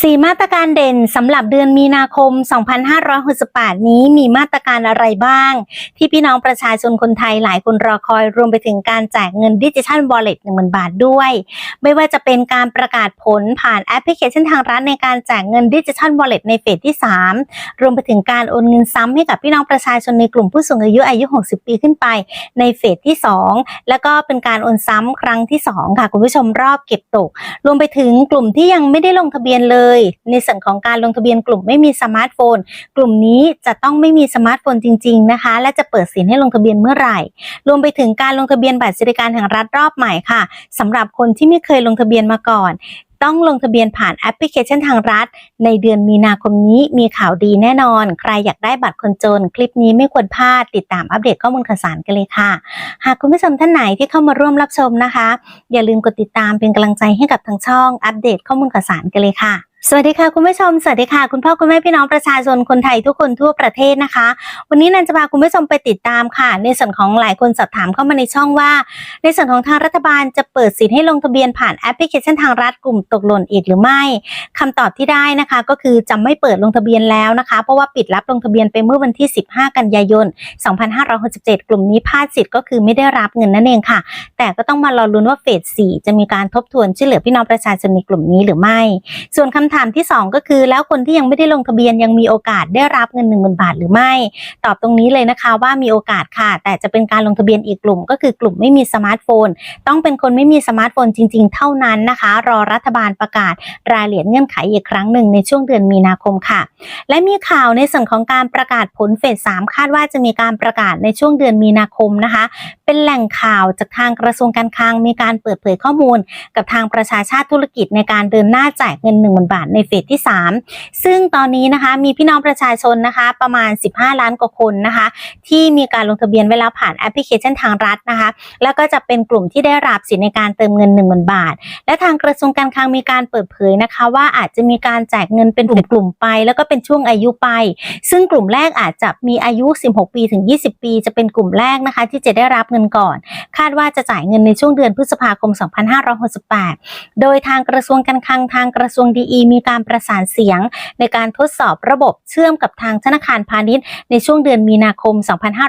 สี่มาตรการเด่นสำหรับเดือนมีนาคม 2568 นี้มีมาตรการอะไรบ้าง ที่พี่น้องประชาชนคนไทยหลายคนรอคอยรวมไปถึงการแจกเงินดิจิทัลวอลเล็ต10,000 บาทด้วย ไม่ว่าจะเป็นการประกาศผลผ่านแอปพลิเคชันทางรัฐในการแจกเงินดิจิทัลวอลเล็ตในเฟสที่ 3 รวมไปถึงการโอนเงินซ้ำให้กับพี่น้องประชาชนในกลุ่มผู้สูงอายุอายุ 60 ปีขึ้นไปในเฟสที่ 2 แล้วก็เป็นการโอนซ้ำครั้งที่ 2 ค่ะคุณผู้ชมรอบเก็บตก รวมไปถึงกลุ่มที่ยังไม่ได้ลงทะเบียนเลยในส่วนของการลงทะเบียนกลุ่มไม่มีสมาร์ทโฟน กลุ่มนี้จะต้องไม่มีสมาร์ทโฟนจริง ๆ นะคะ และจะเปิดสินให้ลงทะเบียนเมื่อไหร่ รวมไปถึงการลงทะเบียนบัตรสวัสดิการแห่งรัฐรอบใหม่ค่ะสำหรับคนที่ไม่เคยลงทะเบียนมาก่อน ต้องลงทะเบียนผ่านแอปพลิเคชันทางรัฐ ในเดือนมีนาคมนี้มีข่าวดีแน่นอน ใครอยากได้บัตรคนจน คลิปนี้ไม่ควรพลาดติดตามอัปเดตข้อมูลข่าวสารกันเลยค่ะ หากคุณผู้ชมท่านไหนที่เข้ามาร่วมรับชมนะคะ อย่าลืมกดติดตามเป็นกำลังใจให้กับทางช่องอัปเดตข้อมูลข่าวสารกันเลยค่ะ สวัสดีค่ะคุณผู้ชมสวัสดีค่ะคุณพ่อคุณแม่พี่น้องประชาชนคนไทยทุกคนทั่วประเทศนะคะ วันนี้นันจะพาคุณผู้ชมไปติดตามค่ะ ในส่วนของหลายคนสอบถามเข้ามาในช่องว่า ในส่วนของทางรัฐบาลจะเปิดสิทธิ์ให้ลงทะเบียนผ่านแอปพลิเคชันทางรัฐกลุ่มตกหล่นอีกหรือไม่คำตอบที่ได้นะคะ ก็คือจะไม่เปิดลงทะเบียนแล้วนะคะ เพราะว่าปิดรับลงทะเบียนไปเมื่อวันที่ 15 กันยายน 2567 กลุ่มนี้พลาดสิทธิ์ก็คือไม่ได้รับเงินนั่นเองค่ะ แต่ก็ต้องมารอลุ้นว่าเฟส4จะมีการทบทวนช่วยเหลือพี่น้องประชาชนในกลุ่มนี้หรือไม่ ส่วนคำถามที่ 2 ก็คือแล้วคนที่ยังไม่ได้ลงทะเบียนยังมีโอกาสได้รับเงิน 1 0,000 บาทหรือไม่ ตอบตรงนี้เลยนะคะว่ามีโอกาสค่ะ แต่จะเป็นการลงทะเบียนอีกกลุ่ม ก็คือกลุ่มไม่มีสมาร์ทโฟน ต้องเป็นคนไม่มีสมาร์ทโฟนจริง ๆ เท่านั้นนะคะ รอรัฐบาลประกาศรายละเอียดเงื่อนไขอีกครั้งหนึ่งในช่วงเดือนมีนาคมค่ะ และมีข่าวในส่วนของการประกาศผลเฟส3คาดว่าจะมีการประกาศในช่วงเดือนมีนาคมนะคะ เป็นแหล่งข่าวจากทางกระทรวงการคลังมีการเปิดเผยข้อมูล กับทางประชาชาติธุรกิจในการเดินหน้าแจกเงิน1 0,000บาทในเฟสที่ 3 ซึ่งตอนนี้นะคะมีพี่น้องประชาชนนะคะประมาณ 15 ล้านกว่าคนนะคะที่มีการลงทะเบียนเวลาผ่านแอปพลิเคชันทางรัฐนะคะแล้วก็จะเป็นกลุ่มที่ได้รับสิทธิในการเติมเงิน 1 0,000 บาท และทางกระทรวงการคลังมีการเปิดเผยนะคะว่าอาจจะมีการแจกเงินเป็นกลุ่มไป แล้วก็เป็นช่วงอายุไป ซึ่งกลุ่มแรกอาจจะมีอายุ 16 ปีถึง 20 ปี จะเป็นกลุ่มแรกนะคะที่จะได้รับเงินก่อน คาดว่าจะจ่ายเงินในช่วงเดือนพฤษภาคม 2568 โดยทางกระทรวงการคลังทางกระทรวงดีอีมีการประสานเสียงในการทดสอบระบบเชื่อมกับทางธนาคารพาณิชย์ ในช่วงเดือนมีนาคม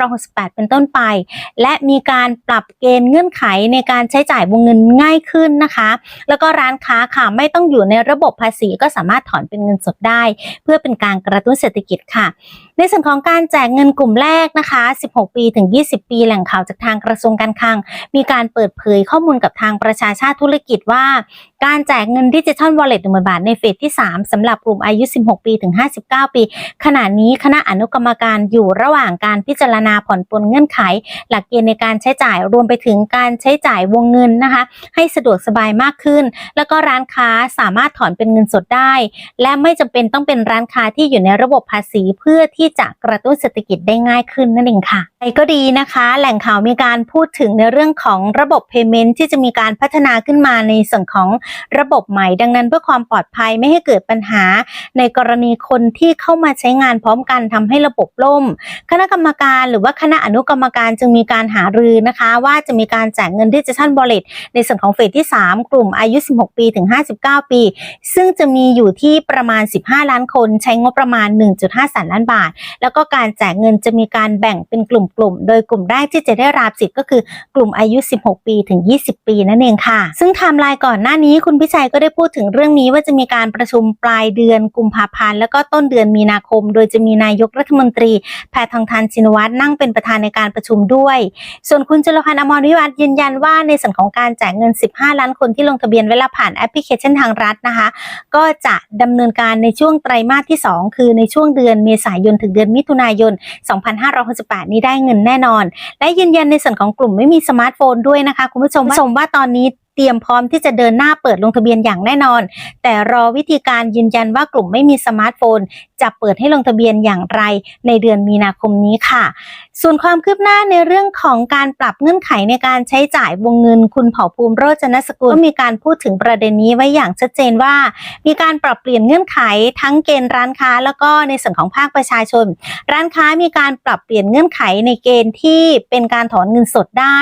2568 เป็นต้นไป และมีการปรับเกณฑ์เงื่อนไขในการใช้จ่ายวงเงินง่ายขึ้นนะคะ แล้วก็ร้านค้าค่ะไม่ต้องอยู่ในระบบภาษีก็สามารถถอนเป็นเงินสดได้ เพื่อเป็นการกระตุ้นเศรษฐกิจค่ะ ในส่วนของการแจกเงินกลุ่มแรกนะคะ 16 ปีถึง 20 ปีแหล่งข่าวจากทางกระทรวงการคลัง มีการเปิดเผยข้อมูลกับทางประชาชาติธุรกิจว่า การแจกเงินดิจิทัลวอลเล็ตหนึ่งบาทในเฟสที่ 3สำหรับกลุ่มอายุ 16 ปีถึง 59 ปี ขณะนี้คณะอนุกรรมการอยู่ระหว่างการพิจารณาผ่อนปลนเงื่อนไข หลักเกณฑ์ในการใช้จ่ายรวมไปถึงการใช้จ่ายวงเงินนะคะ ให้สะดวกสบายมากขึ้น แล้วก็ร้านค้าสามารถถอนเป็นเงินสดได้ และไม่จำเป็นต้องเป็นร้านค้าที่อยู่ในระบบภาษีเพื่อที่ที่จะกระตุ้นเศรษฐกิจได้ง่ายขึ้นนั่นเองค่ะ ก็ดีนะคะ แหล่งข่าวมีการพูดถึงในเรื่องของระบบ payment ที่จะมีการพัฒนาขึ้นมาในส่วนของระบบใหม่ ดังนั้นเพื่อความปลอดภัยไม่ให้เกิดปัญหา ในกรณีคนที่เข้ามาใช้งานพร้อมกันทำให้ระบบล่ม คณะกรรมการหรือว่าคณะอนุกรรมการจึงมีการหารือนะคะ ว่าจะมีการแจกเงินดิจิทัลบอลเลตในส่วนของเฟสที่ 3 กลุ่มอายุ 16 ปีถึง 59 ปี ซึ่งจะมีอยู่ที่ประมาณ 15 ล้านคนใช้งบประมาณ 1.5แสนล้านบาท แล้วก็การแจกเงินจะมีการแบ่งเป็นกลุ่มๆโดยกลุ่มแรกที่จะได้รับสิทธิ์ก็คือกลุ่มอายุ 16 ปีถึง 20 ปีนั่นเองค่ะ ซึ่งไทม์ไลน์ก่อนหน้านี้คุณพิชัยก็ได้พูดถึงเรื่องนี้ว่าจะมีการประชุมปลายเดือนกุมภาพันธ์แล้วก็ต้นเดือนมีนาคม โดยจะมีนายกรัฐมนตรี แพทองทานชินวัตรนั่งเป็นประธานในการประชุมด้วย ส่วนคุณจุลพันธ์อมรวิวัฒน์ยืนยันว่าในส่วนของการแจกเงิน 15 ล้านคนที่ลงทะเบียนเวลาผ่านแอปพลิเคชันทางรัฐนะคะ ก็จะดำเนินการในช่วงไตรมาสที่ 2 คือในช่วงเดือนเมษายนถึงเดือนมิถุนายน 2568 นี้ได้เงินแน่นอน และยืนยันในส่วนของกลุ่มไม่มีสมาร์ทโฟนด้วยนะคะ คุณผู้ชมชมว่าตอนนี้เตรียมพร้อมที่จะเดินหน้าเปิดลงทะเบียนอย่างแน่นอน แต่รอวิธีการยืนยันว่ากลุ่มไม่มีสมาร์ทโฟนจะเปิดให้ลงทะเบียนอย่างไรในเดือนมีนาคมนี้ค่ะ ส่วนความคืบหน้าในเรื่องของการปรับเงื่อนไขในการใช้จ่ายวงเงินคุณเผ่าภูมิโรจนสกุลก็มีการพูดถึงประเด็นนี้ไว้อย่างชัดเจนว่า มีการปรับเปลี่ยนเงื่อนไขทั้งเกณฑ์ร้านค้า แล้วก็ในส่วนของภาคประชาชน ร้านค้ามีการปรับเปลี่ยนเงื่อนไขในเกณฑ์ที่เป็นการถอนเงินสดได้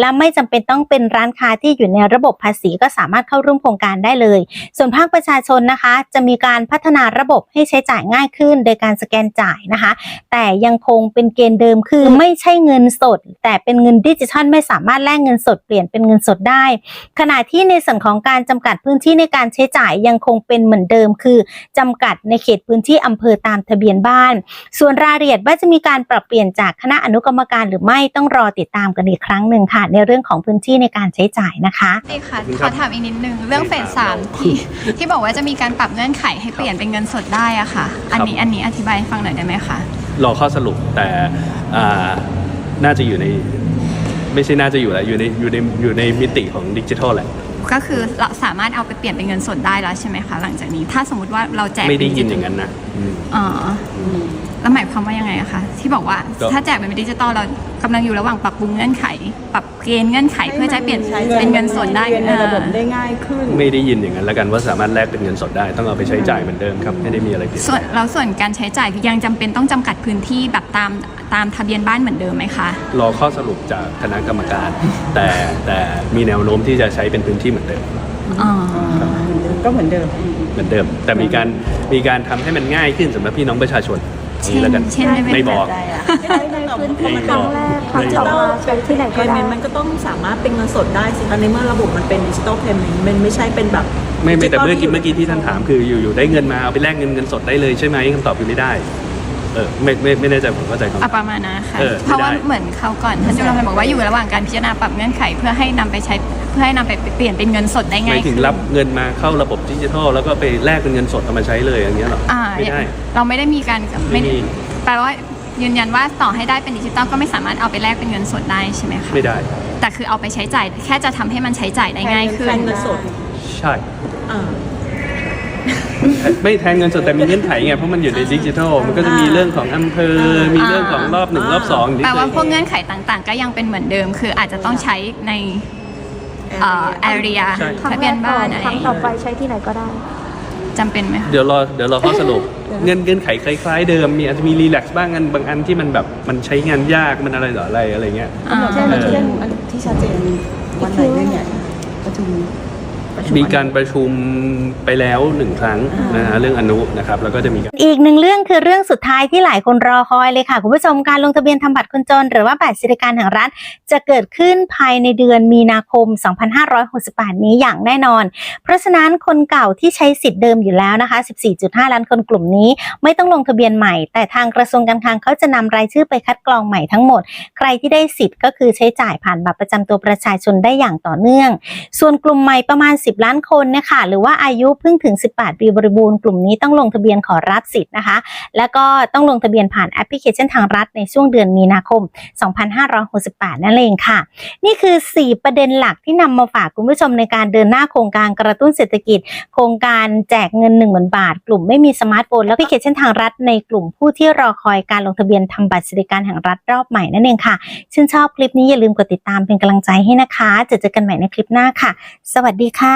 และไม่จำเป็นต้องเป็นร้านค้าที่อยู่ในระบบภาษีก็สามารถเข้าร่วมโครงการได้เลย ส่วนภาคประชาชนนะคะ จะมีการพัฒนาระบบให้ใช้จ่ายง่ายขึ้นโดยการสแกนจ่ายนะคะ แต่ยังคงเป็นเกณฑ์เดิมคือไม่ใช่เงินสด แต่เป็นเงินดิจิทัลไม่สามารถแลกเงินสดเปลี่ยนเป็นเงินสดได้ ขณะที่ในส่วนของการจำกัดพื้นที่ในการใช้จ่ายยังคงเป็นเหมือนเดิม คือจำกัดในเขตพื้นที่อำเภอตามทะเบียนบ้าน ส่วนรายละเอียดว่าจะมีการปรับเปลี่ยนจากคณะอนุกรรมการหรือไม่ต้องรอติดตามกันอีกครั้งหนึ่งค่ะ ในเรื่องของพื้นที่ในการใช้จ่ายนะคะนี่ค่ะขอบคุณขครัอบถามอีกนิดนึงเรื่องเฟสสามที่ที่บอกว่าจะมีการปรับเงื่อนไขให้เปลี่ยนเป็นเงินสดได้อะค่ะอันนี้อันนี้อธิบายให้ฟังหน่อยได้ไหมคะ รอข้อสรุปแต่อ่าน่าจะอยู่ใน ไม่ใช่น่าจะอยู่แล้วอยู่ในอยู่ในอยู่ในมิติของดิจิทัลแหละก็คือเราสามารถเอาไปเปลี่ยนเป็นเงินสดได้แล้วใช่ไหมคะ หลังจากนี้ถ้าสมมติว่าเราแจกไม่ได้ยินเป็อย่างนั้นนะอืมอ๋อ แล้วหมายความว่ายังไงอะคะที่บอกว่าก็ ถ้าแจกเป็นดิจิตอลเรากำลังอยู่ระหว่างปรับปรุงเงื่อนไข ปรับเกณฑ์เงื่อนไขเพื่อจะเปลี่ยนเป็นเงินสดได้เงินในระบบอ่าได้ง่ายขึ้น ไม่ได้ยินอย่างนั้นแล้วกันว่าสามารถแลกเป็นเงินสดได้ ต้องเอาไปใช้จ่ายเหมือนเดิมครับ ไม่ได้มีอะไรเปลี่ยนส่วนแล้วส่วนการใช้จ่ายยังจำเป็นต้องจำกัดพื้นที่แบบตามตามทะเบียนบ้านเหมือนเดิมไหมคะรอข้อสรุปจากคณะกรรมการ แต่แต่มีแนวโน้มที่จะใช้เป็นพื้นที่เหมือนเดิม อ๋อ ก็เหมือนเดิม เหมือนเดิม แต่มีการมีการทำให้มันง่ายขึ้นสำหรับพี่น้องประชาชนอย่างเช่ นี้นแล้วกันเช่นได้ไหมไม่บอกใช้ในพื้นที่ครั้งแรกครั้งต่อมาใช้ที่ไหนก็ได้มันก็ต้องสามารถเป็นเงินสดได้สิคะในเมื่อระบบมันเป็นดิจิตอลเพย์เมนต์มันไม่ใช่เป็นแบบ ไม่ไม่แต่เมื่อกี้ digital เมื่อกี้ที่ท่านถามคืออยู่ๆได้เงินมาเอาไปแลกเงินเงินสดได้เลยใช่ไหมคำตอบคือไม่ได้ เออไม่ไม่ไม่แน่ใจผมเข้าใจคำตอะอบประมาณนั้นค่ะ เออเพราะว่าไม่ได้ เหมือนเขาวก่อนท่านจุลพันธ์บอกว่าอยู่ระหว่างการพิจารณาปรับเงื่อนไขเพื่อให้นำไปใช้เพื่อให้นำไปเปลี่ยนเป็นเงินสดได้หง่ามายยถึงขึ้นรับเงินมาเข้าระบบดิจิทัลแล้วก็ไปแลกเป็นเงินสดเอามาใช้เลยอย่างเงี้ยหรออ่าไม่ได้ เราไม่ได้มีการไม่มี แปลว่ายืนยันว่าต่อให้ได้เป็นดิจิตอลก็ไม่สามารถเอาไปแลกเป็นเงินสดได้ใช่ไหมคะไม่ได้ แต่คือเอาไปใช้จ่ายแค่จะทำให้มันใช้จ่ายได้ง่ายขึ้แทนนเงินสดใช่ อ่า ไม่แทนเงินสดแต่มีเงื่อนไขไงเพราะมันอยู่ในดิจิทัลมันก็จะมีเรื่องของอำเภอ มีเรื่องของรอบหนึ่งรอบสองที่แปลเคว่ายพวกเงื่อนไขต่างๆ ก็ยังเป็นเหมือนเดิม คืออาจจะต้องใช้ในเอ่อ area ใช่ทะเบียนบ้านอะไรครั้งต่อไปใช้ที่ไหนก็ได้จำเป็นไหมคะเดี๋ยวรอเดี๋ยวรอข้อสรุปเงินเงื่อนไขคล้ายๆเดิมมีอาจจะมีรีแลกซ์บ้างอันบางอันที่มันแบบมันใช้งานยากมันอะไรต่ออะไรอะไรเงี้ยอ่าเช่นเออเช่นอันที่ชัดเจนวันไหนเรื่องใหญ่ประชุม ประชุมีการประชุมไปแล้วหนึ่งครั้งนะฮะเรื่องอนุนะครับแล้วก็จะมีการอีกหนึ่งเรื่องคือเรื่องสุดท้ายที่หลายคนรอคอยเลยค่ะ คุณผู้ชมการลงทะเบียนทำบัตรคนจน หรือว่าบัตรสวัสดิการแห่งรัฐ จะเกิดขึ้นภายในเดือนมีนาคม 2568 นี้อย่างแน่นอน เพราะฉะนั้นคนเก่าที่ใช้สิทธิ์เดิมอยู่แล้วนะคะ 14.5 ล้านคนกลุ่มนี้ ไม่ต้องลงทะเบียนใหม่ แต่ทางกระทรวงการคลังเขาจะนำรายชื่อไปคัดกรองใหม่ทั้งหมด ใครที่ได้สิทธิ์ก็คือใช้จ่ายผ่านบัตรประจำตัวประชาชนได้อย่างต่อเนื่อง ส่วนกลุ่มใหม่ประมาณ10 ล้านคนนี่ยค่ะหรือว่าอายุเพิ่งถึง 18 ปีบริบูรณ์กลุ่มนี้ต้องลงทะเบียนขอรับสิทธิ์นะคะ แล้วก็ต้องลงทะเบียนผ่านแอปพลิเคชันทางรัฐในช่วงเดือนมีนาคม 2568 นั่นเองค่ะ นี่คือ 4 ประเด็นหลักที่นำมาฝากคุณผู้ชมในการเดินหน้าโครงการกระตุ้นเศรษฐกิจ โครงการแจกเงิน1 0,000บาท กลุ่มไม่มีสมาร์ทโฟนและแอปพลิเคชันทางรัฐในกลุ่มผู้ที่รอคอยการลงทะเบียนทำบัตรสวัสดิการแห่งรัฐรอบใหม่นั่นเองค่ะชื่นชอบคลิปนี้อย่าลืมกดติดตามเป็นกำลังใจให้นะคะ จะเจอกันใหม่ในคลิปหน้าค่ะ สวัสดีค่ะ